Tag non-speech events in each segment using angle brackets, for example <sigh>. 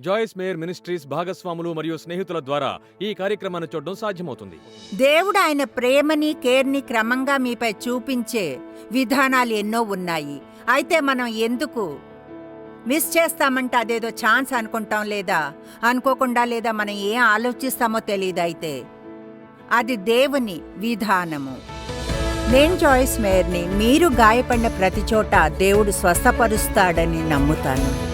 జాయిస్ mayor ministries భాగస్వాములు మరియు స్నేహితుల ద్వారా ఈ కార్యక్రమాన్ని చూడడం సాధ్యమవుతుంది. దేవుడు ఆయన ప్రేమని కేర్ని క్రమంగా మీపై చూపించే విధానాలు ఎన్నో ఉన్నాయి. అయితే మనం ఎందుకు మిస్ చేస్తామంటే అదేదో ఛాన్స్ అనుకుంటాం లేదా? అనుకోకుండా లేదా మనం ఏం ఆలోచిస్తామో తెలియదు అయితే. అది దేవుని విధానము. నేను జాయిస్ మేయర్ని మీరు గాయపడిన ప్రతి చోట దేవుడు స్వస్థపరుస్తాడని నమ్ముతాను.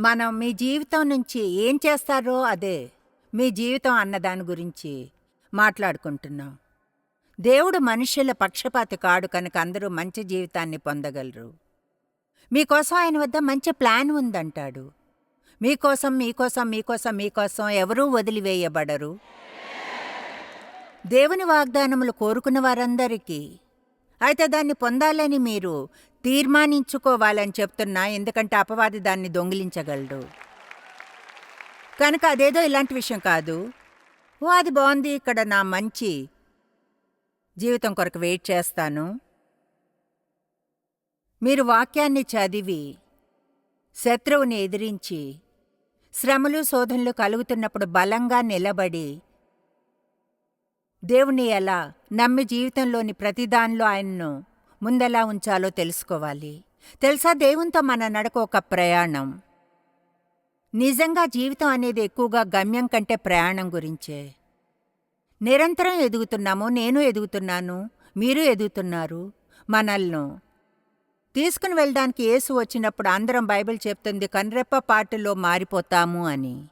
మనం మీ జీవితం నుంచి ఏం చేస్తారో అదే మీ జీవితం అన్న దాని గురించి మాట్లాడుకుంటున్నాం. దేవుడు మనుషుల పక్షపాతి కాడు కనుక అందరూ మంచి జీవితాన్ని పొందగలరు. మీకోసం ఆయన వద్ద మంచి ప్లాన్ ఉందంటాడు. మీకోసం మీకోసం మీకోసం మీకోసం ఎవరూ వదిలివేయబడరు. దేవుని వాగ్దానములు కోరుకున్న వారందరికీ అయితే దాన్ని పొందాలని మీరు తీర్మానించుకోవాలని చెప్తున్నా ఎందుకంటే అపవాది దాన్ని దొంగిలించగలడు. కనుక అదేదో ఇలాంటి విషయం కాదు. ఓ అది బాగుంది ఇక్కడ నా మంచి జీవితం కొరకు వెయిట్ చేస్తాను. మీరు వాక్యాన్ని చదివి శత్రువుని ఎదిరించి శ్రమలు శోధనలు కలుగుతున్నప్పుడు బలంగా నిలబడి దేవుని ఎలా నమ్మి జీవితంలోని ప్రతిదానిలో ఆయన్ను ముందెలా ఉంచాలో తెలుసుకోవాలి. తెలుసా దేవునితో మన నడక ఒక ప్రయాణం. నిజంగా జీవితం అనేది ఎక్కువగా గమ్యం కంటే ప్రయాణం గురించే. నిరంతరం ఎదుగుతున్నాము నేను ఎదుగుతున్నాను మీరు ఎదుగుతున్నారు మనల్ని. తీసుకుని వెళ్ళడానికి యేసు వచ్చినప్పుడు అందరం బైబిల్ చెప్తుంది కన్రెప్ప పాటులో మారిపోతాము అని.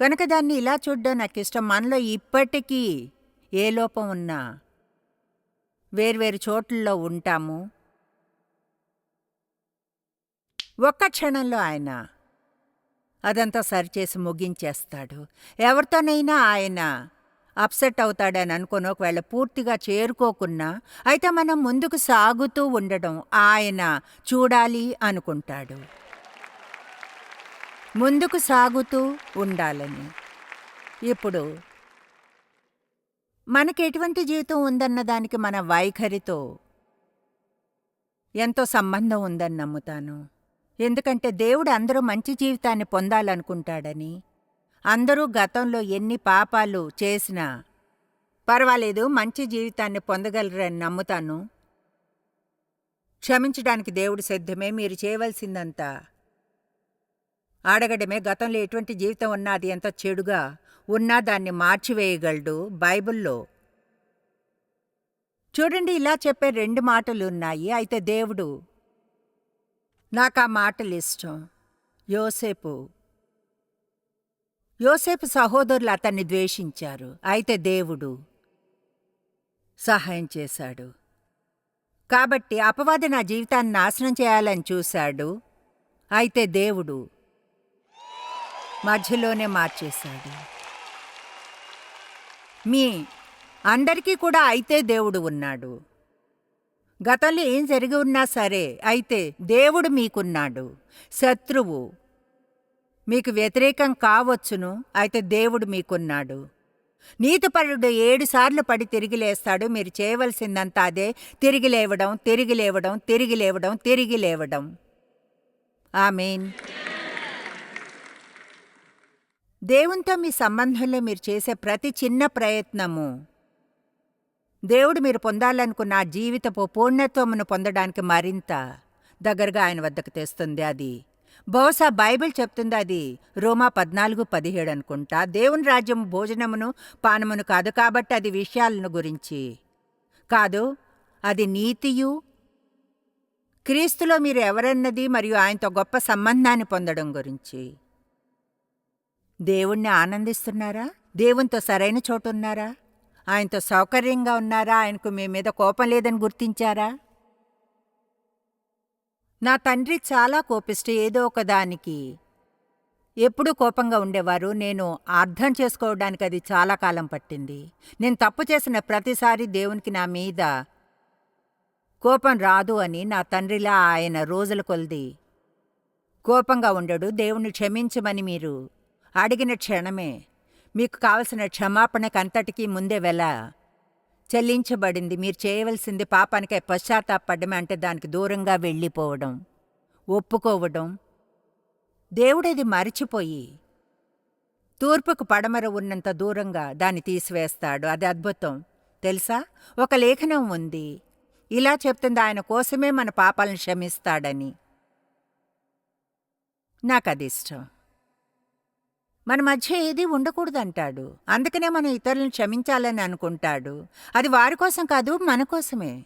కనుక దాన్ని ఇలా చూడ్డం నాకు ఇష్టం మనలో ఇప్పటికీ ఏ లోపం ఉన్నా వేర్వేరు చోట్లలో ఉంటాము. ఒక్క క్షణంలో ఆయన అదంతా సరిచేసి ముగించేస్తాడు. ఎవరితోనైనా ఆయన అప్సెట్ అవుతాడని అనుకుని. ఒకవేళ పూర్తిగా చేరుకోకున్నా అయితే మనం ముందుకు సాగుతూ ఉండడం ఆయన చూడాలి అనుకుంటాడు. ముందుకు సాగుతూ ఉండాలని. ఇప్పుడు మనకి ఎటువంటి జీవితం ఉందన్న దానికి మన వైఖరితో ఎంతో సంబంధం ఉందని నమ్ముతాను. ఎందుకంటే దేవుడు అందరూ మంచి జీవితాన్ని పొందాలనుకుంటాడని అందరూ గతంలో ఎన్ని పాపాలు చేసినా పర్వాలేదు మంచి జీవితాన్ని పొందగలరని నమ్ముతాను. క్షమించడానికి దేవుడు సిద్ధమే మీరు చేయవలసిందంతా అడగడమే గతంలో ఎటువంటి జీవితం ఉన్నా అది ఎంత చెడుగా ఉన్నా దాన్ని మార్చివేయగలడు బైబిల్లో. చూడండి ఇలా చెప్పే రెండు మాటలు ఉన్నాయి అయితే దేవుడు నాకు ఆ మాటలు ఇష్టం. యోసేపు యోసేపు సహోదరులు అతన్ని ద్వేషించారు. అయితే దేవుడు సహాయం చేశాడు. కాబట్టి అపవాది నా జీవితాన్ని నాశనం చేయాలని చూశాడు. అయితే దేవుడు మధ్యలోనే మార్చేశాడు. మీ అందరికీ కూడా అయితే దేవుడు ఉన్నాడు. గతంలో ఏం జరిగి ఉన్నా సరే అయితే దేవుడు మీకున్నాడు. శత్రువు మీకు వ్యతిరేకం కావచ్చును అయితే దేవుడు మీకున్నాడు. నీతిపరుడు ఏడు సార్లు పడి తిరిగి లేస్తాడు. మీరు చేయవలసిందంతా అదే తిరిగి లేవడం తిరిగి లేవడం తిరిగి లేవడం తిరిగి లేవడం. ఆమెన్. దేవునితో మీ సంబంధంలో మీరు చేసే ప్రతి చిన్న ప్రయత్నము. దేవుడు మీరు పొందాలనుకున్న ఆ జీవితపు పూర్ణత్వమును పొందడానికి మరింత దగ్గరగా ఆయన వద్దకు తెస్తుంది అది. బహుశా బైబిల్ చెప్తుంది అది రోమా పద్నాలుగు పదిహేడు అనుకుంటా. దేవుని రాజ్యం భోజనమును పానమును కాదు కాబట్టి అది విషయాలను గురించి కాదు అది నీతియు. క్రీస్తులో మీరు ఎవరన్నది మరియు ఆయనతో గొప్ప సంబంధాన్ని పొందడం గురించి. దేవుణ్ణి ఆనందిస్తున్నారా? దేవునితో సరైన చోటున్నారా ఆయనతో సౌకర్యంగా ఉన్నారా? ఆయనకు మీ మీద కోపం లేదని గుర్తించారా? నా తండ్రి చాలా కోపిష్ట ఏదో ఒకదానికి ఎప్పుడూ కోపంగా ఉండేవారు. నేను అర్థం చేసుకోవడానికి అది చాలా కాలం పట్టింది. నేను తప్పు చేసిన ప్రతిసారి దేవునికి నా మీద కోపం రాదు అని నా తండ్రిలా ఆయన రోజుల కొలిది కోపంగా ఉండడు. దేవుణ్ణి క్షమించమని మీరు అడిగిన క్షణమే మీకు కావలసిన క్షమాపణకంతటికీ ముందే వెల. చెల్లించబడింది మీరు చేయవలసింది పాపానికై పశ్చాత్తాపడమే అంటే దానికి దూరంగా వెళ్ళిపోవడం ఒప్పుకోవడం. దేవుడది మరిచిపోయి తూర్పుకు పడమర ఉన్నంత దూరంగా దాన్ని తీసివేస్తాడు. అది అద్భుతం. తెలుసా? ఒక లేఖనం ఉంది. ఇలా చెప్తుంది ఆయన కోసమే మన పాపాలను క్షమిస్తాడని. నాకది ఇష్టం మన మధ్య ఏదీ ఉండకూడదంటాడు. అందుకనే మనం ఇతరులను క్షమించాలని అనుకుంటాడు. అది వారి కోసం కాదు మన కోసమే.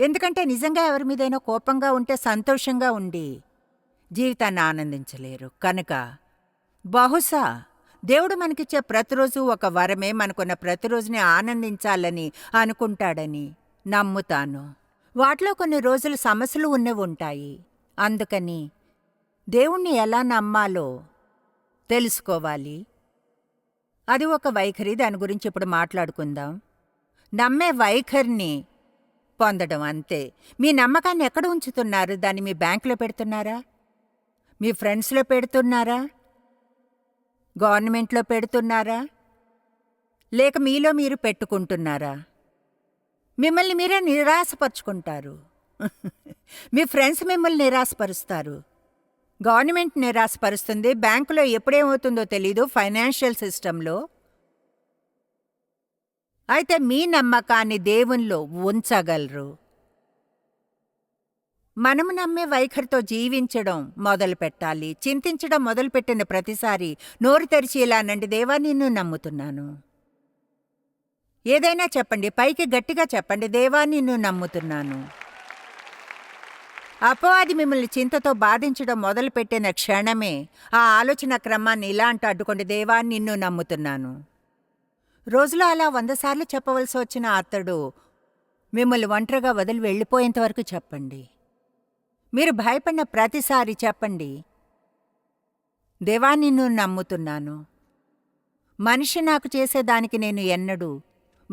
ఎందుకంటే నిజంగా ఎవరి మీదైనా కోపంగా ఉంటే సంతోషంగా ఉండి జీవితాన్ని ఆనందించలేరు. కనుక బహుశా దేవుడు మనకిచ్చే ప్రతిరోజు ఒక వరమే మనకున్న ప్రతిరోజుని ఆనందించాలని అనుకుంటాడని నమ్ముతాను. వాటిలో కొన్ని రోజులు సమస్యలు ఉన్నవి ఉంటాయి. అందుకని దేవుణ్ణి ఎలా నమ్మాలో తెలుసుకోవాలి. అది ఒక వైఖరి దాని గురించి ఇప్పుడు మాట్లాడుకుందాం. నమ్మే వైఖరిని పొందడం అంతే. మీ నమ్మకాన్ని ఎక్కడ ఉంచుతున్నారు? దాన్ని మీ బ్యాంకులో పెడుతున్నారా? మీ ఫ్రెండ్స్లో పెడుతున్నారా? గవర్నమెంట్లో పెడుతున్నారా? లేక మీలో మీరు పెట్టుకుంటున్నారా? మిమ్మల్ని మీరే నిరాశపరుచుకుంటారు. <laughs> మీ ఫ్రెండ్స్ మిమ్మల్ని నిరాశపరుస్తారు. గవర్నమెంట్ నిరాశపరుస్తుంది. బ్యాంకులో ఎప్పుడేమవుతుందో తెలీదు. ఫైనాన్షియల్ సిస్టంలో. అయితే మీ నమ్మకాన్ని దేవునిలో ఉంచగలరు. మనము నమ్మే వైఖరితో జీవించడం మొదలు పెట్టాలి. చింతించడం మొదలుపెట్టిన ప్రతిసారి నోరు తెరిచి ఇలానండి దేవా నిన్ను నమ్ముతున్నాను. ఏదైనా చెప్పండి పైకి గట్టిగా చెప్పండి దేవా నిన్ను నమ్ముతున్నాను. అపవాది మిమ్మల్ని చింతతో బాధించడం మొదలుపెట్టిన క్షణమే ఆ ఆలోచన క్రమాన్ని ఇలా అంటూ అడ్డుకోండి దేవా నిన్ను నమ్ముతున్నాను. రోజులో అలా వంద సార్లు చెప్పవలసి వచ్చిన అతడు మిమ్మల్ని ఒంటరిగా వదిలి వెళ్ళిపోయేంత వరకు చెప్పండి. మీరు భయపడిన ప్రతిసారి చెప్పండి దేవా నిన్ను నమ్ముతున్నాను. మనిషి నాకు చేసేదానికి నేను ఎన్నడూ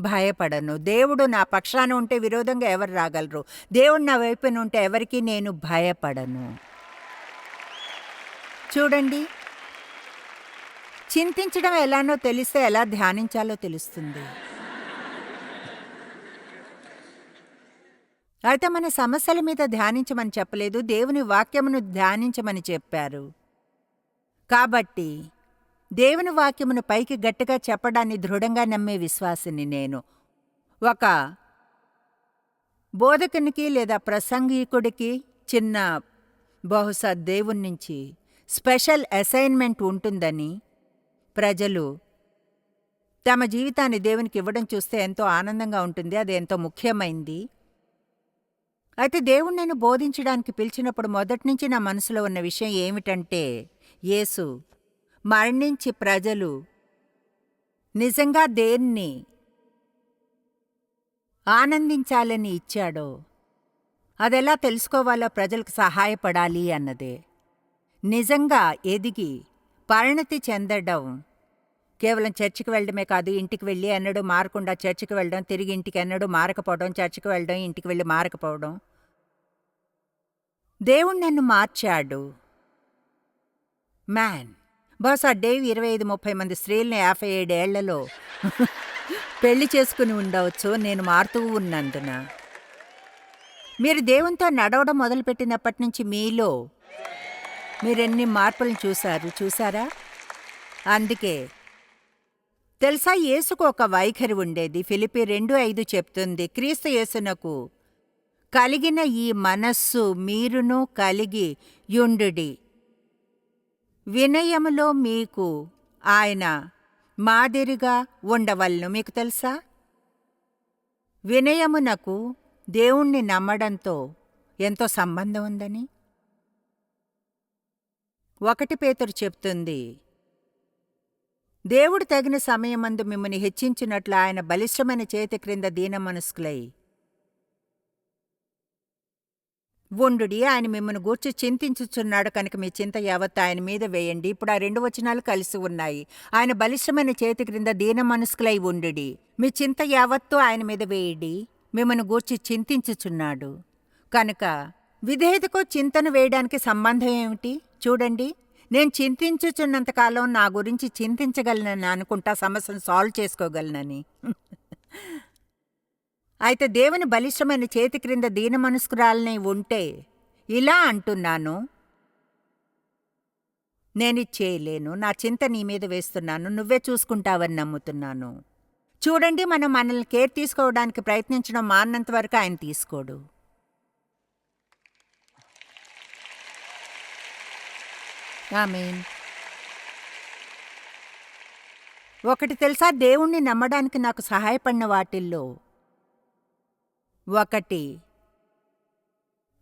భయపడను. దేవుడు నా పక్షాన ఉంటే విరోధంగా ఎవరు రాగలరు? దేవుడు నా వైపున ఉంటే ఎవరికీ నేను భయపడను. చూడండి. చింతించడం ఎలానో తెలిస్తే ఎలా ధ్యానించాలో తెలుస్తుంది. అయితే మన సమస్యల మీద ధ్యానించమని చెప్పలేదు. దేవుని వాక్యమును ధ్యానించమని చెప్పారు. కాబట్టి దేవుని వాక్యమును పైకి గట్టిగా చెప్పడాన్ని దృఢంగా నమ్మే విశ్వాసిని నేను. ఒక బోధకునికి లేదా ప్రసంగికుడికి చిన్న బహుశా దేవుని నుంచి స్పెషల్ అసైన్మెంట్ ఉంటుందని ప్రజలు తమ జీవితాన్ని దేవునికి ఇవ్వడం చూస్తే ఎంతో ఆనందంగా ఉంటుంది అది ఎంతో ముఖ్యమైంది. అయితే దేవుడు నేను బోధించడానికి పిలిచినప్పుడు మొదటి నుంచి నా మనసులో ఉన్న విషయం ఏమిటంటే యేసు మరణించి ప్రజలు నిజంగా దేన్ని ఆనందించాలని ఇచ్చాడో అదెలా తెలుసుకోవాలో ప్రజలకు సహాయపడాలి అన్నదే. నిజంగా ఎదిగి పరిణతి చెందడం కేవలం చర్చికి వెళ్ళడమే కాదు ఇంటికి వెళ్ళి ఎన్నడూ మారకుండా చర్చికి వెళ్ళడం తిరిగి ఇంటికి ఎన్నడూ మారకపోవడం చర్చికి వెళ్ళడం ఇంటికి వెళ్ళి మారకపోవడం. దేవుడు నన్ను మార్చాడు. మ్యాన్. బహుశా డేవ్ ఇరవై ఐదు ముప్పై మంది స్త్రీల్ని యాభై ఏడేళ్ళలో పెళ్ళి చేసుకుని ఉండవచ్చు నేను మారుతూ ఉన్నందున. మీరు దేవునితో నడవడం మొదలుపెట్టినప్పటి నుంచి మీలో మీరెన్ని మార్పులను చూశారు? చూసారా అందుకే తెలుసా యేసుకు ఒక వైఖరి ఉండేది. ఫిలిపి రెండు ఐదు చెప్తుంది క్రీస్తు యేసునకు కలిగిన ఈ మనస్సు మీరును కలిగి యుండుడి. వినయములో మీకు ఆయన మాదిరిగా ఉండవలను మీకు తెలుసా? వినయమునకు దేవుణ్ణి నమ్మడంతో ఎంతో సంబంధం ఉందని? ఒకటి పేతురు చెప్తుంది దేవుడు తగిన సమయమందు మిమ్మల్ని హెచ్చించినట్లు ఆయన బలిష్టమైన చేతి క్రింద దీనమనస్కులై ఉండుడి ఆయన మిమ్మల్ని గూర్చి చింతించుచున్నాడు కనుక మీ చింత యావత్ ఆయన మీద వేయండి. ఇప్పుడు ఆ రెండు వచనాలు కలిసి ఉన్నాయి. ఆయన బలిష్టమైన చేతి క్రింద దీన మనస్కులై ఉండుడి. మీ చింత యావత్తు ఆయన మీద వేయడి. మిమ్మల్ని గూర్చి చింతించుచున్నాడు. కనుక విధేయతకు చింతను వేయడానికి సంబంధం ఏమిటి? చూడండి. నేను చింతించుచున్నంతకాలం నా గురించి చింతించగలనని అనుకుంటా సమస్యను సాల్వ్ చేసుకోగలనని. అయితే దేవుని బలిష్టమైన చేతి క్రింద దీనమనస్కురాలనై ఉంటే ఇలా అంటున్నాను. నేను చేయలేను. నా చింత నీ మీద వేస్తున్నాను. నువ్వే చూసుకుంటావని నమ్ముతున్నాను. చూడండి మనం మనల్ని కేర్ తీసుకోవడానికి ప్రయత్నించడం మాన్నంత వరకు ఆయన తీసుకోడు. ఆమేన్. ఒకటి తెలుసా? దేవుణ్ణి నమ్మడానికి నాకు సహాయపడిన వాటిల్లో ఒకటి.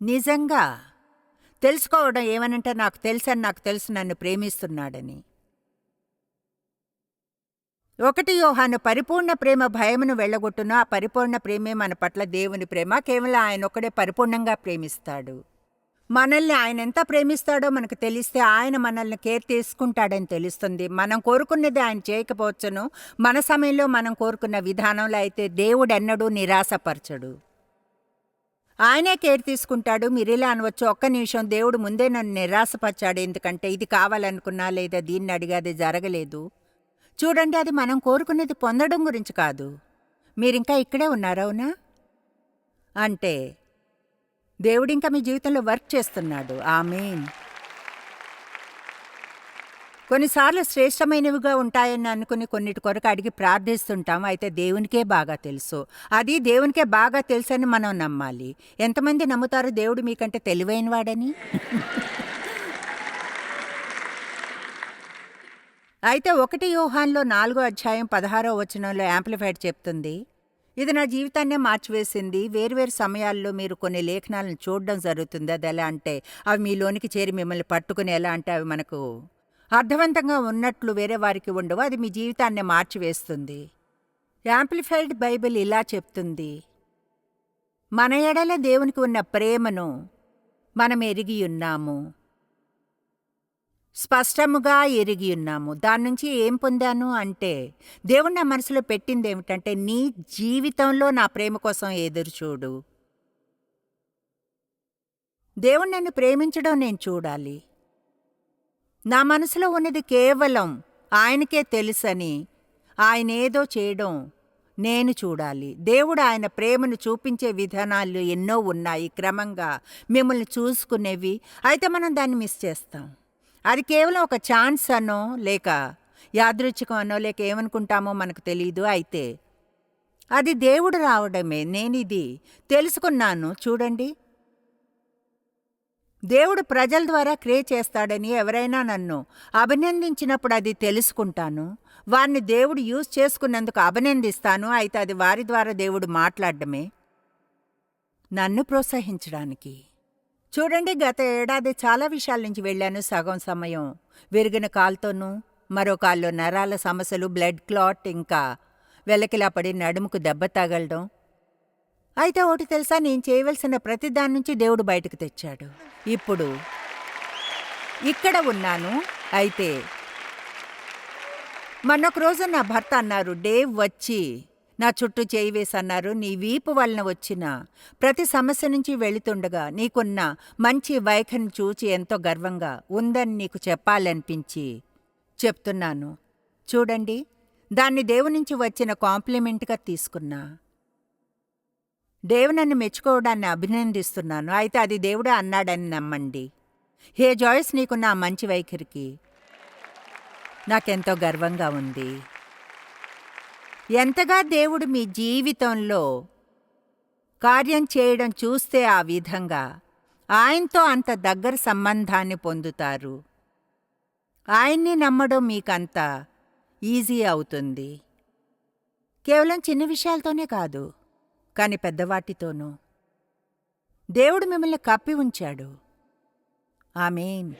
నిజంగా? తెలుసుకోవడం ఏమనంటే నాకు తెలుసని నాకు తెలుసు నన్ను ప్రేమిస్తున్నాడని. ఒకటి యోహాను పరిపూర్ణ ప్రేమ భయమును వెళ్ళగొట్టును. ఆ పరిపూర్ణ ప్రేమే మన పట్ల దేవుని ప్రేమ. కేవలం ఆయన ఒక్కడే పరిపూర్ణంగా ప్రేమిస్తాడు. మనల్ని ఆయన ఎంత ప్రేమిస్తాడో మనకు తెలిస్తే ఆయన మనల్ని కేర్ తీసుకుంటాడని తెలుస్తుంది. మనం కోరుకున్నది ఆయన చేయకపోవచ్చును. మన సమయంలో మనం కోరుకున్న విధానంలో అయితే దేవుడెన్నడూ నిరాశపరచడు. ఆయనే కేర్ తీసుకుంటాడు మీరు ఇలా అనవచ్చు ఒక్క నిమిషం దేవుడు ముందే నన్ను నిరాశపరిచాడు ఎందుకంటే ఇది కావాలనుకున్నా లేదా దీన్ని అడిగాది జరగలేదు. చూడండి అది మనం కోరుకునేది పొందడం గురించి కాదు. మీరింకా ఇక్కడే ఉన్నారవునా అంటే దేవుడింకా మీ జీవితంలో వర్క్ చేస్తున్నాడు. ఆ మెయిన్ కొన్నిసార్లు శ్రేష్టమైనవిగా ఉంటాయని అనుకుని కొన్నిటి కొరకు అడిగి ప్రార్థిస్తుంటాం. అయితే దేవునికే బాగా తెలుసు. అది దేవునికే బాగా తెలుసని మనం నమ్మాలి. ఎంతమంది నమ్ముతారు దేవుడు మీకంటే తెలివైనవాడని అయితే ఒకటి యోహాన్లో నాలుగో అధ్యాయం పదహారో వచనంలో యాంప్లిఫైడ్ చెప్తుంది. ఇది నా జీవితాన్నే మార్చివేసింది. వేర్వేరు సమయాల్లో మీరు కొన్ని లేఖనాలను చూడడం జరుగుతుంది. అది ఎలా అంటే అవి మీలోనికి చేరి మిమ్మల్ని పట్టుకుని ఎలా అంటే అవి మనకు అర్థవంతంగా ఉన్నట్లు వేరే వారికి ఉండవు. అది మీ జీవితాన్ని మార్చివేస్తుంది. యాంప్లిఫైడ్ బైబిల్ ఇలా చెప్తుంది. మన ఎడల దేవునికి ఉన్న ప్రేమను మనం ఎరిగియున్నాము స్పష్టముగా ఎరిగి ఉన్నాము. దాని నుంచి ఏం పొందాను అంటే దేవుడు నా మనసులో పెట్టింది ఏమిటంటే నీ జీవితంలో నా ప్రేమ కోసం ఎదురుచూడు దేవుణ్ణి దేవుడు నన్ను ప్రేమించడం నేను చూడాలి. నా మనసులో ఉన్నది కేవలం ఆయనకే తెలుసని ఆయన ఏదో చేయడం నేను చూడాలి. దేవుడు ఆయన ప్రేమను చూపించే విధానాలు ఎన్నో ఉన్నాయి. క్రమంగా మిమ్మల్ని చూసుకునేవి. అయితే మనం దాన్ని మిస్ చేస్తాం. అది కేవలం ఒక ఛాన్స్ అనో లేక యాదృచ్ఛికం అనో లేక ఏమనుకుంటామో మనకు తెలియదు అయితే అది దేవుడు రావడమే. నేనిది తెలుసుకున్నాను. చూడండి. దేవుడు ప్రజల ద్వారా క్రియ చేస్తాడని ఎవరైనా నన్ను అభినందించినప్పుడు అది తెలుసుకుంటాను. వారిని దేవుడు యూజ్ చేసుకున్నందుకు అభినందిస్తాను. అయితే అది వారి ద్వారా దేవుడు మాట్లాడమే నన్ను ప్రోత్సహించడానికి. చూడండి గత ఏడాది చాలా విషయాల నుంచి వెళ్ళాను. సగం సమయం విరిగిన కాల్తోనూ మరో కాల్లో నరాల సమస్యలు బ్లడ్ క్లాట్ ఇంకా వెలకిలా పడి నడుముకు దెబ్బ తగలడం అయితే ఒకటి తెలుసా నేను చేయవలసిన ప్రతి దాని నుంచి దేవుడు బయటకు తెచ్చాడు. ఇప్పుడు ఇక్కడ ఉన్నాను. అయితే మొన్నొక రోజు నా భర్త అన్నారు డేవ్ వచ్చి నా చుట్టూ చేయి వేసి అన్నారు నీ వీపు వలన వచ్చిన ప్రతి సమస్య నుంచి వెళుతుండగా నీకున్న మంచి వైఖరిని చూచి ఎంతో గర్వంగా ఉందని నీకు చెప్పాలనిపించి చెప్తున్నాను. చూడండి దాన్ని దేవు నుంచి వచ్చిన కాంప్లిమెంట్గా తీసుకున్నా. దేవు నన్ను మెచ్చుకోవడాన్ని అభినందిస్తున్నాను. అయితే అది దేవుడే అన్నాడని నమ్మండి. హే జాయిస్ నీకున్న ఆ మంచి వైఖరికి నాకెంతో గర్వంగా ఉంది. ఎంతగా దేవుడు మీ జీవితంలో కార్యం చేయడం చూస్తే ఆ విధంగా ఆయనతో అంత దగ్గర సంబంధాన్ని పొందుతారు. ఆయన్ని నమ్మడం మీకంత ఈజీ అవుతుంది. కేవలం చిన్న విషయాలతోనే కాదు. కాని పెద్దవాటితోనూ. దేవుడు మిమ్మల్ని కప్పి ఉంచాడు. ఆమెన్.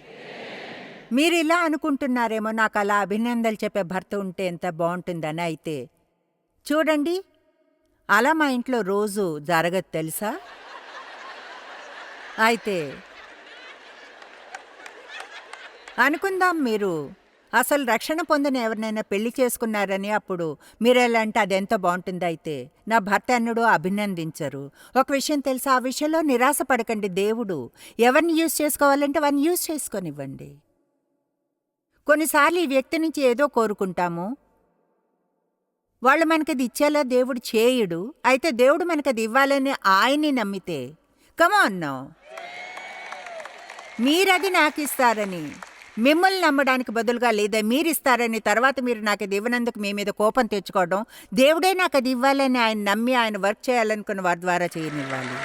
మీరు ఇలా అనుకుంటున్నారేమో నాకు అలా అభినందనలు చెప్పే భర్త ఉంటే ఎంత బాగుంటుందని అయితే. చూడండి అలా మా ఇంట్లో రోజు జరగదు తెలుసా? అయితే అనుకుందాం మీరు. అసలు రక్షణ పొందని ఎవరినైనా పెళ్ళి చేసుకున్నారని అప్పుడు మీరెలా అంటే అదెంత బాగుంటుంది అయితే నా భర్త అన్నుడు అభినందించరు. ఒక విషయం తెలుసా? ఆ విషయంలో నిరాశ పడకండి దేవుడు. ఎవరిని యూజ్ చేసుకోవాలంటే వారిని యూజ్ చేసుకొనివ్వండి. కొన్నిసార్లు ఈ వ్యక్తి నుంచి ఏదో కోరుకుంటాము. వాళ్ళు మనకది ఇచ్చేలా దేవుడు చేయుడు. అయితే దేవుడు మనకది ఇవ్వాలని ఆయన్ని నమ్మితే కమా అన్నావు మీరది నాకు ఇస్తారని మిమ్మల్ని నమ్మడానికి బదులుగా లేదా మీరిస్తారని తర్వాత మీరు నాకు అది ఇవ్వనందుకు మీ మీద కోపం తెచ్చుకోవడం దేవుడే నాకు అది ఇవ్వాలని ఆయన నమ్మి ఆయన వర్క్ చేయాలనుకున్న వారి ద్వారా చేయనివ్వాలి.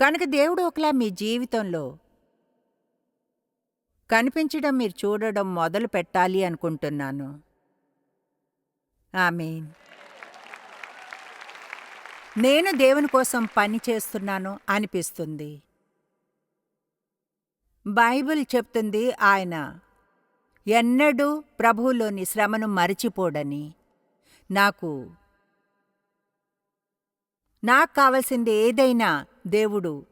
కనుక దేవుడు ఒకలా మీ జీవితంలో కనిపించడం మీరు చూడడం మొదలు పెట్టాలి అనుకుంటున్నాను. ఆమేన్. నేను దేవుని కోసం పని చేస్తున్నాను అనిపిస్తుంది. బైబిల్ చెప్తుంది ఆయన ఎన్నడూ ప్రభువులోని శ్రమను మరిచిపోడని. నాకు నాకు కావలసింది ఏదైనా దేవుడు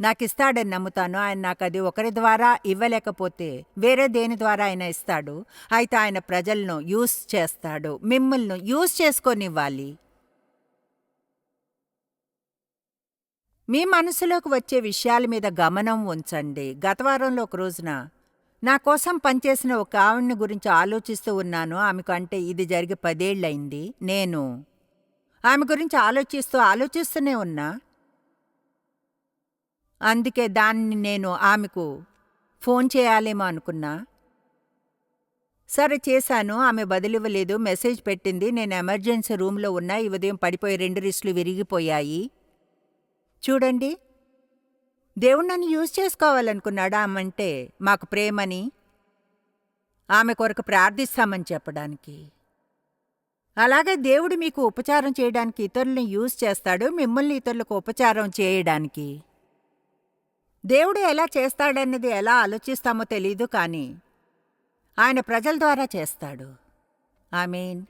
నాకిస్తాడని నమ్ముతాను. ఆయన నాకు అది ఒకరి ద్వారా ఇవ్వలేకపోతే వేరే దేని ద్వారా ఆయన ఇస్తాడు? అయితే ఆయన ప్రజలను యూస్ చేస్తాడు. మిమ్మల్ని యూస్ చేసుకొనివ్వాలి. మీ మనసులోకి వచ్చే విషయాల మీద గమనం ఉంచండి. గత వారంలో ఒక రోజున నా కోసం పనిచేసిన ఒక ఆవిడ్ని గురించి ఆలోచిస్తూ ఉన్నాను. ఆమెకు అంటే ఇది జరిగి పదేళ్ళయింది నేను ఆమె గురించి ఆలోచిస్తూ ఆలోచిస్తూనే ఉన్నా. అందుకే దాన్ని నేను ఆమెకు ఫోన్ చేయాలేమో అనుకున్నా. సరే చేశాను. ఆమె బదిలివ్వలేదు. మెసేజ్ పెట్టింది. నేను ఎమర్జెన్సీ రూమ్లో ఉన్నా. ఈ ఉదయం పడిపోయి రెండు రిస్టులు విరిగిపోయాయి. చూడండి. దేవుడు నన్ను యూజ్ చేసుకోవాలనుకున్నాడా అమ్మంటే మాకు ప్రేమని ఆమె కొరకు ప్రార్థిస్తామని చెప్పడానికి. అలాగే దేవుడు మీకు ఉపచారం చేయడానికి ఇతరుల్ని యూజ్ చేస్తాడు మిమ్మల్ని ఇతరులకు ఉపచారం చేయడానికి. దేవుడు ఎలా చేస్తాడన్నది ఎలా ఆలోచిస్తామో తెలీదు కానీ ఆయన ప్రజల ద్వారా చేస్తాడు. ఐ మీన్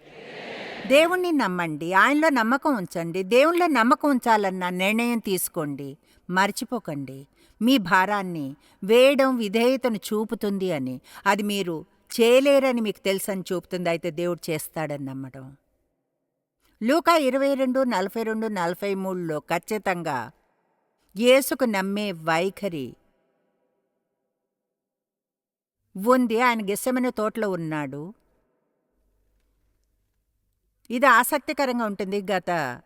దేవుణ్ణి నమ్మండి. ఆయనలో నమ్మకం ఉంచండి. దేవునిలో నమ్మకం ఉంచాలన్న నిర్ణయం తీసుకోండి. మర్చిపోకండి. మీ భారాన్ని వేయడం విధేయతను చూపుతుంది అని. అది మీరు చేయలేరని మీకు తెలుసని చూపుతుంది. అయితే దేవుడు చేస్తాడని నమ్మడం. లూకా ఇరవై రెండు నలభై రెండు నలభై మూడులో ఖచ్చితంగా యేసుకు నమ్మే వైఖరి ఉంది. ఆయన గిస్సమైన తోటలో ఉన్నాడు. ఇది ఆసక్తికరంగా ఉంటుంది గత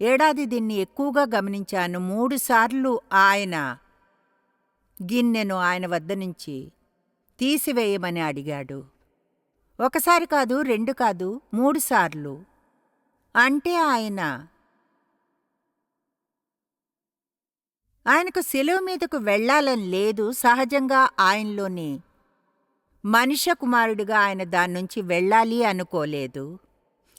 ఏడాది దీన్ని ఎక్కువగా గమనించాను. మూడుసార్లు ఆయన గిన్నెను ఆయన వద్ద నుంచి తీసివేయమని అడిగాడు. ఒకసారి కాదు రెండు కాదు మూడుసార్లు అంటే ఆయన ఆయనకు సెలవు మీదకు వెళ్ళాలని లేదు. సహజంగా ఆయనలోని మనిష కుమారుడిగా ఆయన దాన్నుంచి వెళ్ళాలి అనుకోలేదు.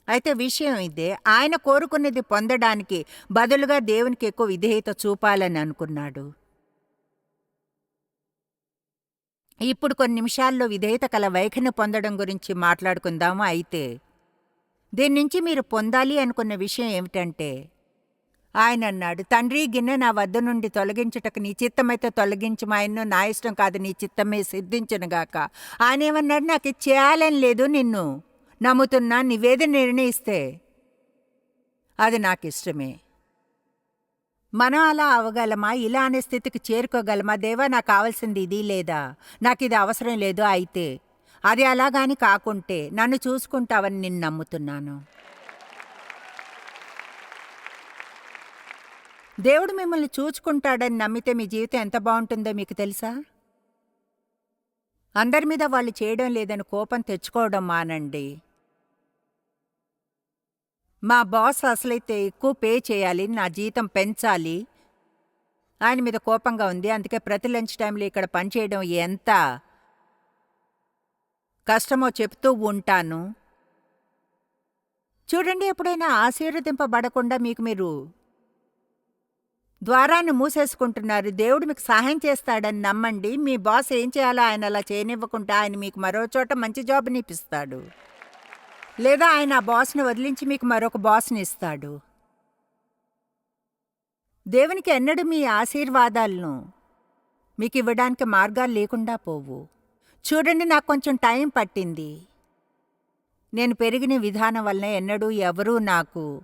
అయితే విషయం ఇదే ఆయన కోరుకున్నది పొందడానికి బదులుగా దేవునికి ఎక్కువ విధేయత చూపాలని అనుకున్నాడు. ఇప్పుడు కొన్ని నిమిషాల్లో విధేయత కల వైఖరిని పొందడం గురించి మాట్లాడుకుందాము. అయితే దీని నుంచి మీరు పొందాలి అనుకున్న విషయం ఏమిటంటే ఆయన అన్నాడు తండ్రి గిన్నె నా వద్ద నుండి తొలగించుటకు నీ చిత్తమైతే తొలగించమాయను నా ఇష్టం కాదు నీ చిత్తమే సిద్ధించనుగాక ఆయన ఏమన్నాడు నాకు చేయాలని లేదు నిన్ను. నమ్ముతున్నా నివేదన నిర్ణయిస్తే అది నాకు ఇష్టమే మనం అలా అవగలమా? ఇలా అనే స్థితికి చేరుకోగలమా? దేవా నాకు కావాల్సింది ఇది లేదా? నాకు ఇది అవసరం లేదు అయితే. అది అలాగాని కాకుంటే నన్ను చూసుకుంటావని నిన్ను నమ్ముతున్నాను. దేవుడు మిమ్మల్ని చూచుకుంటాడని నమ్మితే మీ జీవితం ఎంత బాగుంటుందో మీకు తెలుసా? అందరి మీద వాళ్ళు చేయడం లేదని కోపం తెచ్చుకోవడం మానండి. మా బాస్ అసలైతే ఎక్కువ పే చేయాలి నా జీతం పెంచాలి. ఆయన మీద కోపంగా ఉంది. అందుకే ప్రతి లంచ్ టైంలో ఇక్కడ పనిచేయడం ఎంత కష్టమో చెప్తూ ఉంటాను. చూడండి ఎప్పుడైనా ఆశీర్వదింపబడకుండా మీకు మీరు ద్వారాన్ని మూసేసుకుంటున్నారు. దేవుడు మీకు సహాయం చేస్తాడని నమ్మండి. మీ బాస్ ఏం చేయాలో ఆయన అలా చేయనివ్వకుండా ఆయన మీకు మరో చోట మంచి జాబ్ని ఇప్పిస్తాడు లేదా ఆయన ఆ బాస్ని వదిలించి మీకు మరొక బాస్ని ఇస్తాడు. దేవునికి ఎన్నడూ మీ ఆశీర్వాదాలను మీకు ఇవ్వడానికి మార్గాలు లేకుండా పోవు. చూడండి నాకు కొంచెం టైం పట్టింది. నేను పెరిగిన విధానం వలన ఎన్నడూ ఎవరూ నాకు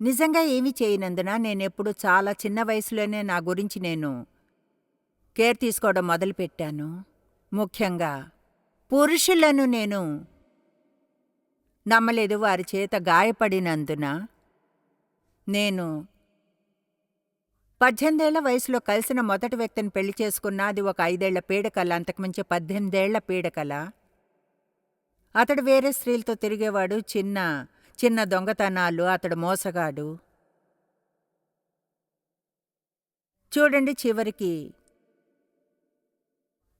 నిజంగా ఏమీ చేయనందున నేనెప్పుడు చాలా చిన్న వయసులోనే నా గురించి నేను కేర్ తీసుకోవడం మొదలుపెట్టాను. ముఖ్యంగా పురుషులను నేను నమ్మలేదు వారి చేత గాయపడినందున నేను పద్దెనిమిదేళ్ళ వయసులో కలిసిన మొదటి వ్యక్తిని పెళ్ళి చేసుకున్న. అది ఒక ఐదేళ్ళ పీడకల అంతకుమించి పద్దెనిమిదేళ్ళ పీడకల. అతడు వేరే స్త్రీలతో తిరిగేవాడు. చిన్న చిన్న దొంగతనాలు అతడు మోసగాడు. చూడండి చివరికి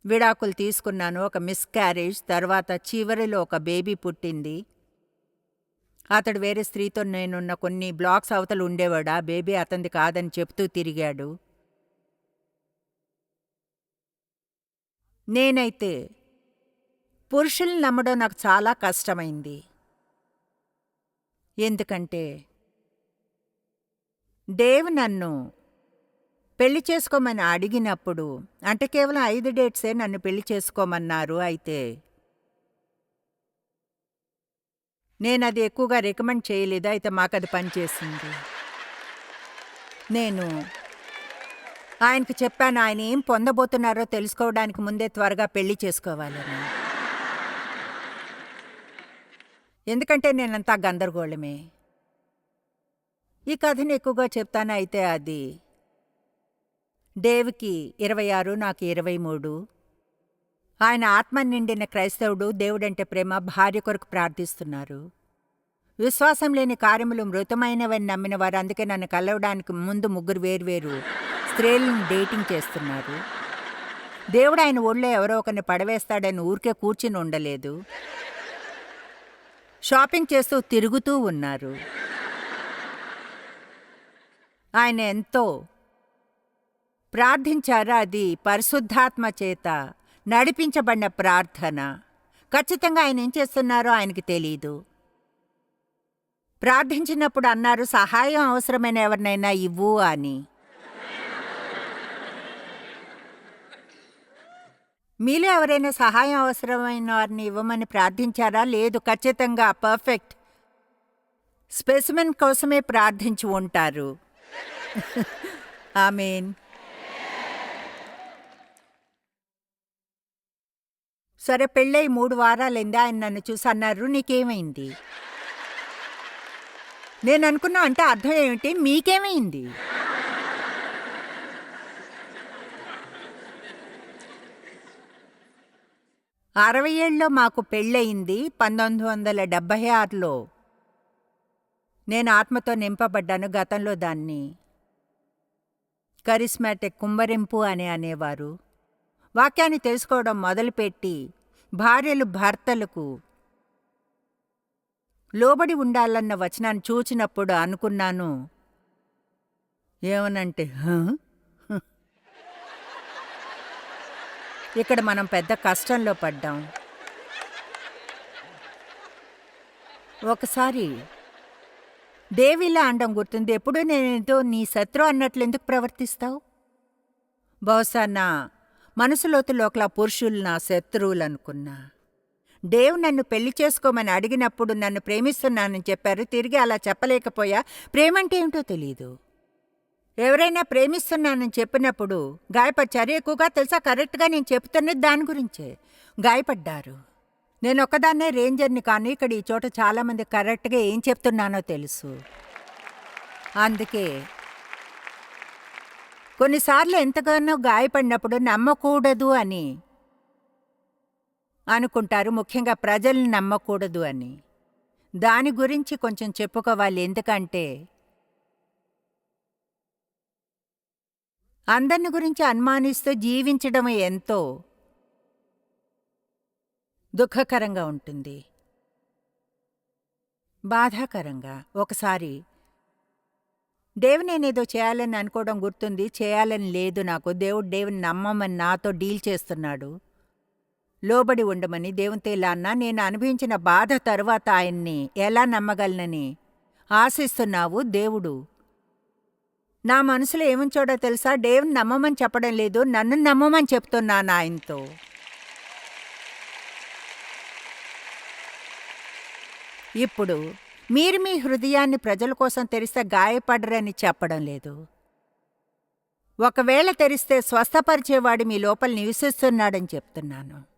విడాకులు తీసుకున్నాను. ఒక మిస్క్యారేజ్ తర్వాత చివరిలో ఒక బేబీ పుట్టింది. అతడు వేరే స్త్రీతో నేనున్న కొన్ని బ్లాక్స్ అవతలు ఉండేవాడు? ఆ బేబీ అతనిది కాదని చెప్తూ తిరిగాడు. నేనైతే పురుషుల్ని నమ్మడం నాకు చాలా కష్టమైంది. ఎందుకంటే దేవ్ నన్ను పెళ్ళి చేసుకోమని అడిగినప్పుడు అంటే కేవలం ఐదు డేట్సే నన్ను పెళ్ళి చేసుకోమన్నారు. అయితే నేను అది ఎక్కువగా రికమెండ్ చేయలేదు? అయితే మాకు అది పనిచేసింది. నేను ఆయనకు చెప్పాను ఆయన ఏం పొందబోతున్నారో తెలుసుకోవడానికి ముందే త్వరగా పెళ్ళి చేసుకోవాలని ఎందుకంటే నేనంతా గందరగోళమే. ఈ కథని ఎక్కువగా చెప్తాను అయితే అది డేవ్కి ఇరవై ఆరు నాకు ఇరవై మూడు. ఆయన ఆత్మ నిండిన క్రైస్తవుడు దేవుడంటే ప్రేమ భార్య కొరకు ప్రార్థిస్తున్నారు. విశ్వాసం లేని కార్యములు మృతమైనవని నమ్మిన వారు అందుకే నన్ను కలవడానికి ముందు ముగ్గురు వేర్వేరు స్త్రీలను డేటింగ్ చేస్తున్నారు. దేవుడు ఆయన ఒళ్ళో ఎవరో ఒకరిని పడవేస్తాడని ఊరికే కూర్చుని ఉండలేదు. షాపింగ్ చేస్తూ తిరుగుతూ ఉన్నారు. ఆయన ఎంతో ప్రార్థించారా? అది పరిశుద్ధాత్మ చేత నడిపించబడిన ప్రార్థన. ఖచ్చితంగా ఆయన ఏం చేస్తున్నారో ఆయనకి తెలీదు. ప్రార్థించినప్పుడు అన్నారు సహాయం అవసరమైన ఎవరినైనా ఇవ్వు అని. మీలో ఎవరైనా సహాయం అవసరమైన వారిని ఇవ్వమని ప్రార్థించారా? లేదు ఖచ్చితంగా పర్ఫెక్ట్. స్పెసిమెన్ కోసమే ప్రార్థించి ఉంటారు. <laughs> ఐ మీన్ సరే పెళ్ళై మూడు వారాలైంది. ఆయన నన్ను చూసి అన్నారు నీకేమైంది? నేను అనుకున్నా అంటే అర్థం ఏమిటి? మీకేమైంది? అరవై ఏళ్ళలో మాకు పెళ్ళయింది పంతొమ్మిది వందల డెబ్భై ఆరులో. నేను ఆత్మతో నింపబడ్డాను గతంలో దాన్ని. కరిస్మాటిక్ కుంభరింపు అని అనేవారు. వాక్యాన్ని తెలుసుకోవడం మొదలుపెట్టి భార్యలు భర్తలకు లోబడి ఉండాలన్న వచనాన్ని చూచినప్పుడు అనుకున్నాను. ఏమనంటే "హ? ఇక్కడ మనం పెద్ద కష్టంలో పడ్డాం. ఒకసారి దేవిలా అండం గుర్తుంది ఎప్పుడూ నేనేదో నీ శత్రు అన్నట్లు ఎందుకు ప్రవర్తిస్తావు? బహుశా నా మనసులోతు లోకల పురుషులు నా శత్రువులు డేవ్ నన్ను పెళ్ళి చేసుకోమని అడిగినప్పుడు నన్ను ప్రేమిస్తున్నానని చెప్పారు. తిరిగి అలా చెప్పలేకపోయా. ప్రేమంటే ఏంటో తెలీదు. ఎవరైనా ప్రేమిస్తున్నానని చెప్పినప్పుడు గాయపడ్డారు. ఎక్కువగా తెలుసా? కరెక్ట్గా నేను చెప్తున్నది దాని గురించే. గాయపడ్డారు. నేను ఒక్కదాన్నే రేంజర్ని కానీ. ఇక్కడ ఈ చోట చాలామంది కరెక్ట్గా ఏం చెప్తున్నానో తెలుసు. అందుకే కొన్నిసార్లు ఎంతగానో గాయపడినప్పుడు నమ్మకూడదు అని అనుకుంటారు. ముఖ్యంగా ప్రజల్ని నమ్మకూడదు అని. దాని గురించి కొంచెం చెప్పుకోవాలి. ఎందుకంటే అందరిని గురించి అనుమానిస్తూ జీవించడం ఎంతో దుఃఖకరంగా ఉంటుంది. బాధాకరంగా. ఒకసారి దేవు నేనేదో చేయాలని అనుకోవడం గుర్తుంది చేయాలని లేదు నాకు. దేవుడు దేవుని నమ్మమని నాతో డీల్ చేస్తున్నాడు. లోబడి ఉండమని దేవునితో ఇలా అన్నా నేను అనుభవించిన బాధ తరువాత ఆయన్ని ఎలా నమ్మగలనని ఆశిస్తున్నావు దేవుడు. నా మనసులో ఏముంచోడో తెలుసా? దేవుని నమ్మమని చెప్పడం లేదు నన్ను నమ్మమని చెప్తున్నాను ఆయనతో. ఇప్పుడు మీరు మీ హృదయాన్ని ప్రజల కోసం తెరిస్తే గాయపడరని చెప్పడం లేదు. ఒకవేళ తెరిస్తే స్వస్థపరిచేవాడు మీ లోపల నివసిస్తున్నాడని చెప్తున్నాను.